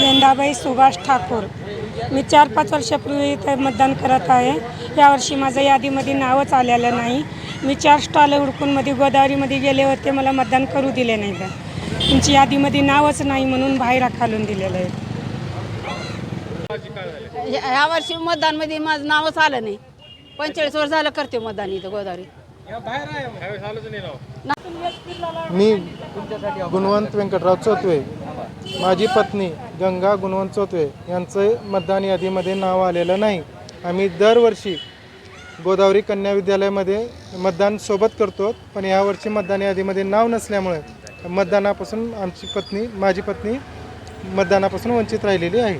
गेंदाबाई सुभाष ठाकूर. मी चार पाच वर्षापूर्वी इथं मतदान करत आहे. यावर्षी माझं यादीमध्ये नावच आलेलं नाही. मी चार स्टॉल हुडकूनमध्ये गोदावरीमध्ये गेले होते मला मतदान करू दिले नाही तर तुमची यादीमध्ये नावच नाही म्हणून बाहेर खालून दिलेलं आहे. यावर्षी मतदानमध्ये माझं नावच आलं नाही. पंचेचाळीस वर्ष झालं करते मतदान इथं गोदावरी. मी गुणवंत व्यंकटराव चोतवे माझी पत्नी गंगा गुणवंत चोतवे यांचं मतदान यादीमध्ये नाव आलेलं नाही. आम्ही दरवर्षी गोदावरी कन्या विद्यालयामध्ये मतदान सोबत करतो पण यावर्षी मतदान यादीमध्ये नाव नसल्यामुळे मतदानापासून आमची पत्नी माझी पत्नी मतदानापासून वंचित राहिलेली आहे.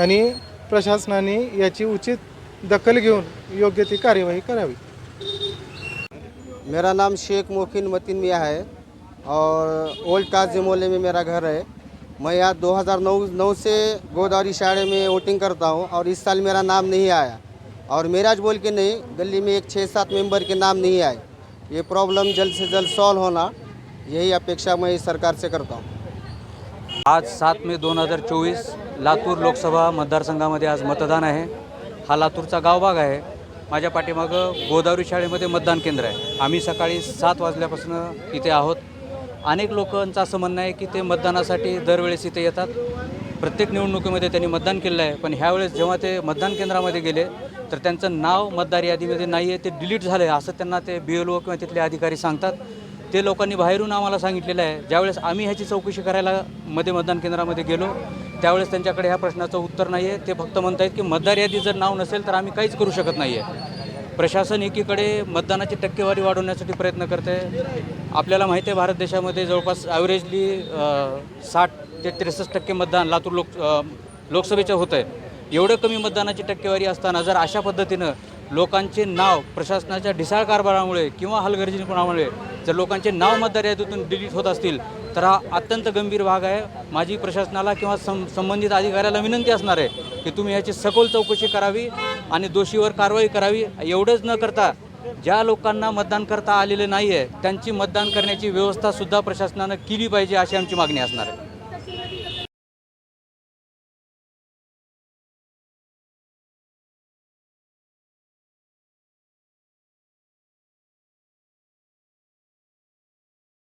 आणि प्रशासनाने याची उचित दखल घेऊन योग्य ती कार्यवाही करावी. मेरा नाम शेख मोकिन मतीन मियाँ है और ओल्ड काजी मोहल्ले में मेरा घर है। मैं यहाँ 2009 नौ से गोदावरी शाड़े में वोटिंग करता हूँ और इस साल मेरा नाम नहीं आया। और मेराज बोल के नहीं, गली में एक छः सात मेंबर के नाम नहीं आए। ये प्रॉब्लम जल्द से जल्द सॉल्व होना, यही अपेक्षा मैं सरकार से करता हूँ। आज सात मे दोन हज़ार चोवीस, लातूर लोकसभा मतदारसंघामध्ये आज मतदान आहे. हा लातूरचा गावभाग आहे. माझ्या पाठीमागं गोदावरी शाळेमध्ये मतदान केंद्र आहे. आम्ही सकाळी सात वाजल्यापासून इथे आहोत. अनेक लोकांचं असं म्हणणं आहे की ते मतदानासाठी दरवेळेस इथे येतात. प्रत्येक निवडणुकीमध्ये त्यांनी मतदान केलेलं आहे. पण ह्यावेळेस जेव्हा ते मतदान केंद्रामध्ये गेले तर त्यांचं नाव मतदार यादीमध्ये नाही आहे ते डिलीट झालं आहे असं त्यांना ते बी एल ओ किंवा तिथले अधिकारी सांगतात. ते लोकांनी बाहेरून आम्हाला सांगितलेलं आहे. ज्यावेळेस आम्ही ह्याची चौकशी करायला मध्ये मतदान केंद्रामध्ये गेलो त्यावेळेस त्यांच्याकडे ह्या प्रश्नाचं उत्तर नाही आहे ते फक्त म्हणत आहेत की मतदार यादी जर नाव नसेल तर आम्ही काहीच करू शकत नाही आहे प्रशासन एकीकडे मतदानाची टक्केवारी वाढवण्यासाठी प्रयत्न करते. आपल्याला माहिती आहे भारत देशामध्ये जवळपास ॲव्हरेजली साठ ते त्रेसष्ट टक्के मतदान लातूर लोक लोकसभेचं होतं आहे एवढं कमी मतदानाची टक्केवारी असताना जर अशा पद्धतीनं लोकांचे नाव प्रशासनाच्या ढिसाळ कारभारामुळे किंवा हलगर्जीपणामुळे जर लोकांचे नाव मतदार यादीतून डिलीट होत असतील तर हा अत्यंत गंभीर भाग आहे. माझी प्रशासनाला किंवा सं संबंधित अधिकाऱ्याला विनंती असणार आहे की तुम्ही याची सखोल चौकशी करावी आणि दोषीवर कारवाई करावी. एवढंच न करता ज्या लोकांना मतदान करता आलेलं नाही आहे त्यांची मतदान करण्याची व्यवस्थासुद्धा प्रशासनानं केली पाहिजे अशी आमची मागणी असणार आहे.